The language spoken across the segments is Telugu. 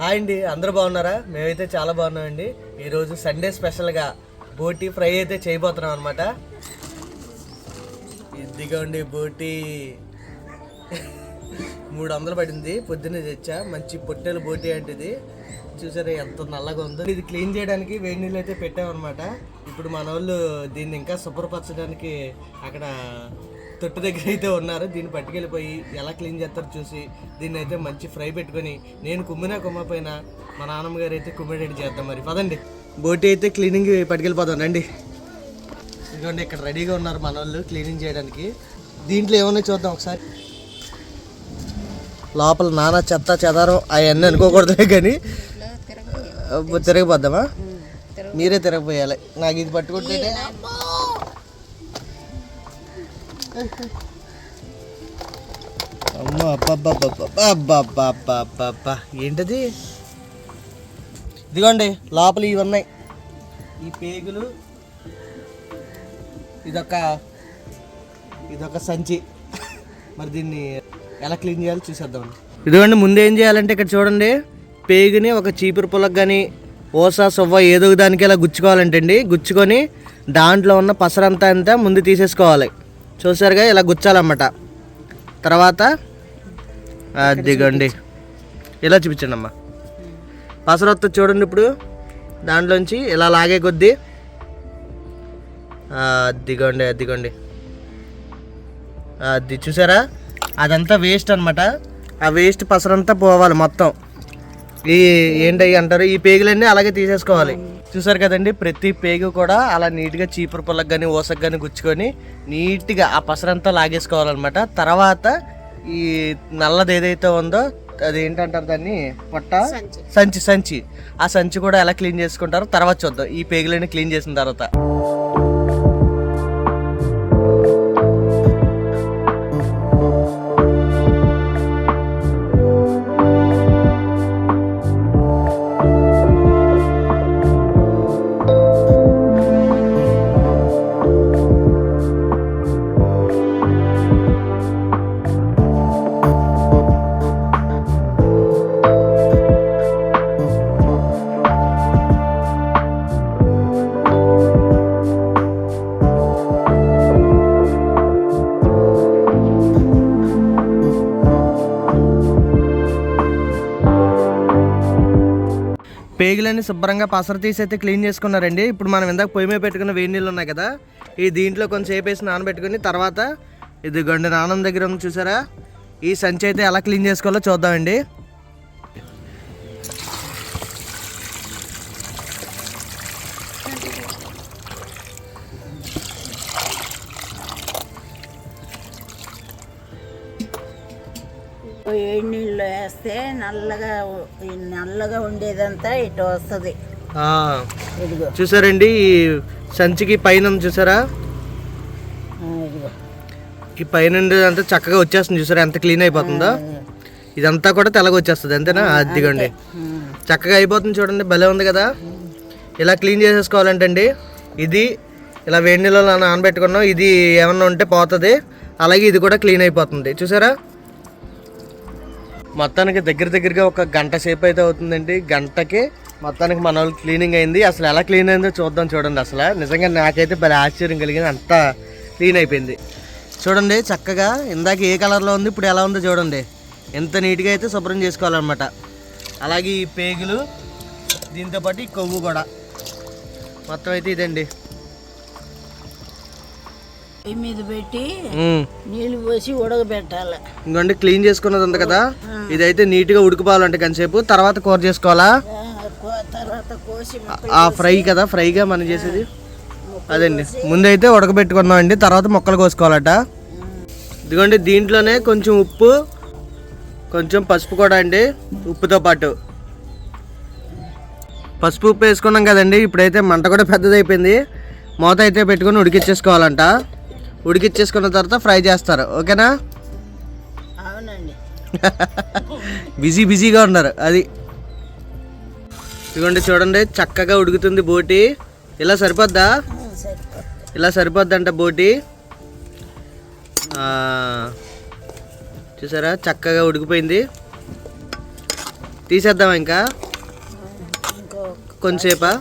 హాయ్ అండి అందరూ బాగున్నారా? మేమైతే చాలా బాగున్నామండి. ఈరోజు సండే స్పెషల్గా బోటీ ఫ్రై అయితే చేయబోతున్నాం అనమాట ఇదిగోండి బోటీ. మూడు వందలు పడింది పొద్దున్నే తెచ్చా. మంచి పొట్టెలు బోటీ అంటే ఇది చూసారా ఎంత నల్లగా ఉందో. ఇది క్లీన్ చేయడానికి వేడి నీళ్ళు అయితే పెట్టామన్నమాట. ఇప్పుడు మన వాళ్ళు దీన్ని ఇంకా శుభ్రపరచడానికి అక్కడ తొట్టు దగ్గర అయితే ఉన్నారు. దీన్ని పట్టుకెళ్ళిపోయి ఎలా క్లీన్ చేస్తారో చూసి దీన్ని అయితే మంచి ఫ్రై పెట్టుకొని నేను కుమ్మినా కుమ్మపోయినా మా నాన్నమ్మ గారు అయితే కుమ్మిడేటి చేద్దాం మరి. పదండి. బోటి అయితే క్లీనింగ్ పట్టుకెళ్ళిపోదాం. రండి. ఇదిగోండి ఇక్కడ రెడీగా ఉన్నారు మన వాళ్ళు క్లీనింగ్ చేయడానికి. దీంట్లో ఏమన్నా చూద్దాం ఒకసారి. లోపల నానా చెత్త చెదారం అవన్నీ అనుకోకూడదు కానీ. తిరగపోద్దామా మీరే తిరగపోయాలి నాకు ఇది పట్టుకుంటే ఏంటది? ఇదిగోండి లోపల ఇవి ఉన్నాయి. ఈ పేగులు ఇదొక ఇదొక సంచి. మరి దీన్ని ఎలా క్లీన్ చేయాలో చూసేద్దాం ఇదిగోండి ముందు ఏం చేయాలంటే ఇక్కడ చూడండి. పేగుని ఒక చీపురు పొలకు కానీ ఓసా సొవ్వ ఏదో దానికి ఇలా గుచ్చుకోవాలంటండి. గుచ్చుకొని దాంట్లో ఉన్న పసరంతా అంతా ముందు తీసేసుకోవాలి. చూసారుగా ఇలా గుచ్చాలన్నమాట. తర్వాత దిగండి. ఇలా చూపించండి అమ్మా పసరొత్త చూడండి ఇప్పుడు. దాంట్లోంచి ఇలా లాగే కొద్దీ. ఆ, అదిగోండి అది చూసారా? అదంతా వేస్ట్ అనమాట ఆ వేస్ట్ పసరంతా పోవాలి మొత్తం. ఈ ఏంటి అంటారు? ఈ పేగులన్నీ అలాగే తీసేసుకోవాలి. చూసారు కదండి ప్రతి పేగు కూడా అలా నీట్గా చీపురు పుల్లకి కానీ ఓసకు కానీ గుచ్చుకొని నీట్గా ఆ పసరంతా లాగేసుకోవాలన్నమాట. తర్వాత ఈ నల్లది ఏదైతే ఉందో అది ఏంటంటారు దాన్ని? పొట్ట? సంచి సంచి. ఆ సంచి కూడా ఎలా క్లీన్ చేసుకుంటారో తర్వాత చూద్దాం. ఈ పేగులన్నీ క్లీన్ చేసిన తర్వాత. పేగులన్నీ శుభ్రంగా పసరు తీసి అయితే క్లీన్ చేసుకున్నారండి. ఇప్పుడు మనం ఇందాక పొయ్యి మీద పెట్టుకున్న వేడి నీళ్ళు ఉన్నాయి కదా ఈ దీంట్లో కొంచెం వేసి నానబెట్టుకుని తర్వాత ఇది గండి నానం దగ్గర ఉంది చూసారా? ఈ సంచి అయితే ఎలా క్లీన్ చేసుకోవాలో చూద్దామండి. వేడి నీళ్ళు వేస్తే నల్లగా నల్లగా ఉండేదంతా ఇటు వస్తుంది. చూసారండి ఈ సంచికి పైన చూసారా? ఈ పైన అంతా చక్కగా వచ్చేస్తుంది చూసారా? ఎంత క్లీన్ అయిపోతుందో. ఇదంతా కూడా తెల్లగా వచ్చేస్తుంది అంతేనా? అదిగోండి. చక్కగా అయిపోతుంది చూడండి భలే ఉంది కదా? ఇలా క్లీన్ చేసేసుకోవాలంటే అండి ఇది ఇలా వేడి నీళ్ళలో నానబెట్టుకున్నాం. ఇది ఏమన్నా ఉంటే పోతుంది. అలాగే ఇది కూడా క్లీన్ అయిపోతుంది. చూసారా? మొత్తానికి దగ్గర దగ్గరగా ఒక గంట సేపు అయితే అవుతుందండి. గంటకి మొత్తానికి మన వాళ్ళు క్లీనింగ్ అయింది. అసలు ఎలా క్లీన్ అయిందో చూద్దాం చూడండి అసలు. నిజంగా నాకైతే భలే ఆశ్చర్యం కలిగింది. అంత క్లీన్ అయిపోయింది. చూడండి చక్కగా ఇందాక ఏ కలర్లో ఉంది ఇప్పుడు ఎలా ఉందో చూడండి. ఎంత నీట్గా అయితే శుభ్రం చేసుకోవాలన్నమాట. అలాగే ఈ పేగులు దీంతో పాటు ఈ కొవ్వు కూడా. మొత్తం అయితే ఇదండి. మీద పెట్టి పోసి ఉడకబెట్టాలి. ఇంకోండి క్లీన్ చేసుకున్నది ఉంది కదా? ఇదైతే నీట్గా ఉడికిపోవాలంటే కొంతసేపు తర్వాత కూర చేసుకోవాలా? తర్వాత కోసి ఆ ఫ్రై కదా? ఫ్రైగా మనం చేసేది? అదండి. ముందైతే ఉడకబెట్టుకున్నాం అండి తర్వాత మొక్కలు కోసుకోవాలట. ఇదిగోండి దీంట్లోనే కొంచెం ఉప్పు కొంచెం పసుపు కూడా అండి ఉప్పుతో పాటు. పసుపు ఉప్పు వేసుకున్నాం కదండి. ఇప్పుడైతే మంట కూడా పెద్దదైపోయింది. మూత అయితే పెట్టుకొని ఉడికిచ్చేసుకోవాలంట. ఉడికిచ్చేసుకున్న తర్వాత ఫ్రై చేస్తారు. ఓకేనా? అవునండి. బిజీ బిజీగా ఉన్నారు. అది ఇదిగోండి చూడండి చక్కగా ఉడుకుతుంది బోటి. ఇలా సరిపోద్దా? ఇలా సరిపోద్దంట బోటి. చూసారా? చక్కగా ఉడికిపోయింది. తీసేద్దాం ఇంకా? ఇంకో కొంచెంసేపా?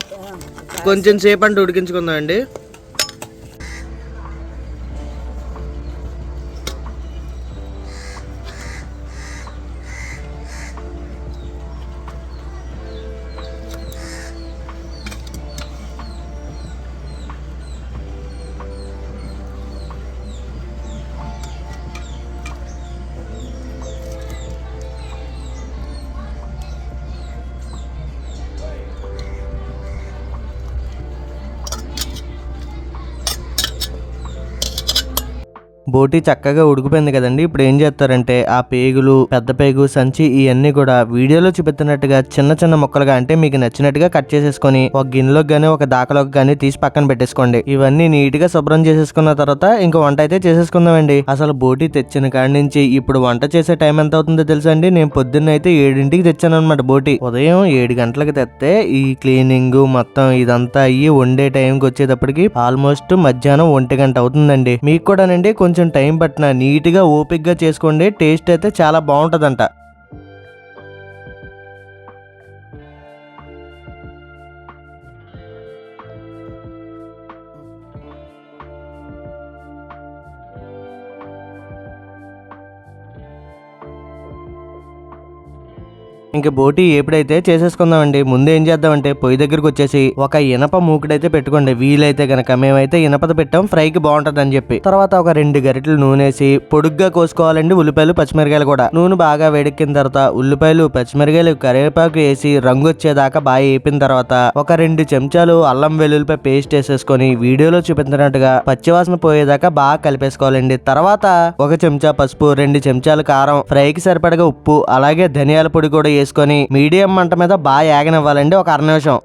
కొంచెం సేపు అంటే ఉడికించుకుందాం అండి బోటి చక్కగా ఉడికిపోయింది కదండి. ఇప్పుడు ఏం చేస్తారంటే ఆ పేగులు పెద్ద పేగు సంచి ఇవన్నీ కూడా వీడియోలో చూపిస్తున్నట్టుగా చిన్న చిన్న ముక్కలుగా అంటే మీకు నచ్చినట్టుగా కట్ చేసేసుకొని ఒక గిన్నెలోకి కానీ ఒక దాకలోకి కానీ తీసి పక్కన పెట్టేసుకోండి. ఇవన్నీ నీట్గా శుభ్రం చేసేసుకున్న తర్వాత ఇంకా వంట అయితే చేసేసుకుందామండి. అసలు బోటి తెచ్చిన కాడి నుంచి ఇప్పుడు వంట చేసే టైం ఎంత అవుతుందో తెలుసా అండి? నేను పొద్దున్న అయితే ఏడింటికి తెచ్చాను అనమాట బోటి. ఉదయం ఏడు గంటలకు తెస్తే ఈ క్లీనింగ్ మొత్తం ఇదంతా అయ్యి వండే టైంకి వచ్చేటప్పటికి ఆల్మోస్ట్ మధ్యాహ్నం ఒంటి గంట అవుతుందండి. మీకు కూడానండి కొంచెం కొంచెం టైం పట్టినా నీట్గా ఓపిక్గా చేసుకోండి. టేస్ట్ అయితే చాలా బాగుంటదంట. ఇంక బోటి ఎప్పుడైతే చేసేసుకుందామండి ముందు ఏం చేద్దామంటే పొయ్యి దగ్గరకు వచ్చేసి ఒక ఇనప మూకుడైతే పెట్టుకోండి. వీలైతే గనక మేమైతే ఇనపది పెట్టాం ఫ్రైకి బాగుంటది అని చెప్పి. తర్వాత ఒక రెండు గరిటెలు నూనెసి పొడుగ్గా కోసుకోవాలండి ఉల్లిపాయలు పచ్చిమిరకాయలు కూడా. నూనె బాగా వేడెక్కిన తర్వాత ఉల్లిపాయలు పచ్చిమిరకాయలు కరివేపాకు వేసి రంగు వచ్చేదాకా బాగా వేపిన తర్వాత ఒక రెండు చెంచాలు అల్లం వెల్లుల్లిపై పేస్ట్ వేసేసుకొని వీడియోలో చూపించినట్టుగా పచ్చివాసన పోయేదాకా బాగా కలిపేసుకోవాలండి. తర్వాత ఒక చెంచా పసుపు రెండు చెంచాలు కారం ఫ్రైకి సరిపడగా ఉప్పు అలాగే ధనియాల పొడి కూడా వేసుకొని మీడియం మంట మీద బాగా యాగనివ్వాలండి. ఒక అర నిమిషం.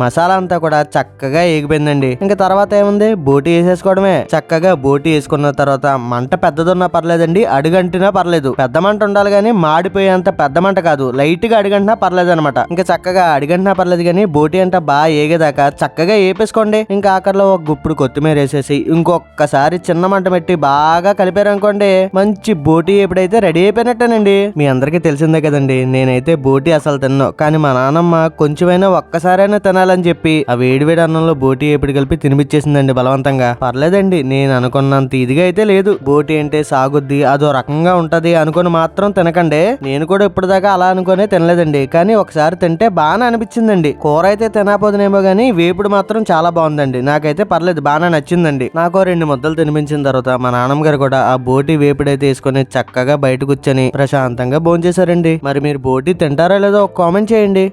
మసాలా అంతా కూడా చక్కగా ఏగిపోయిందండి. ఇంకా తర్వాత ఏముంది? బోటి వేసేసుకోవడమే. చక్కగా బోటి వేసుకున్న తర్వాత మంట పెద్దదున్నా పర్లేదండి అడుగంటినా పర్లేదు. పెద్ద మంట ఉండాలి కానీ మాడిపోయేంత పెద్ద మంట కాదు. లైట్గా అడిగంటినా పర్లేదు అనమాట ఇంకా చక్కగా అడిగంటినా పర్లేదు కానీ బోటి అంట బాగా ఏగేదాకా చక్కగా వేపేసుకోండి ఇంకా ఆఖరిలో ఒక గుప్పుడు కొత్తిమీర వేసేసి ఇంకొకసారి చిన్న మంట పెట్టి బాగా కలిపారనుకోండి మంచి బోటి ఎప్పుడైతే రెడీ అయిపోయినట్టేనండి. మీ అందరికీ తెలిసిందే కదండి నేనైతే బోటి అసలు తిన్నాను కానీ మా నాన్నమ్మ కొంచెమైనా ఒక్కసారైనా తినాలని చెప్పి ఆ వేడివేడి అన్నంలో బోటి ఎప్పుడు కలిపి తినిపించేసిందండి బలవంతంగా. పర్లేదండి నేను అనుకున్నంత ఇదిగా అయితే లేదు. బోటి అంటే సాగుద్ది అదో రకంగా ఉంటది అనుకుని మాత్రం తినకండి. నేను కూడా ఇప్పటిదాకా అలా అనుకునే తినలేదండి. కానీ ఒకసారి తింటే బాగానే అనిపించిందండి. కూర అయితే తినపోదునేమో కానీ వేపుడు మాత్రం చాలా బాగుందండి. నాకైతే పర్లేదు బాగా నచ్చిందండి. నాకు రెండు ముద్దలు తినిపించిన తర్వాత మా నాన్నమ్మ గారు కూడా ఆ బోటి వేపుడైతే వేసుకొని చక్కగా బయట కూర్చొని ప్రశాంతంగా భోంచేశారండి. మరి మీరు బోటి తింటారా లేదో ఒక కామెంట్ చేయండి.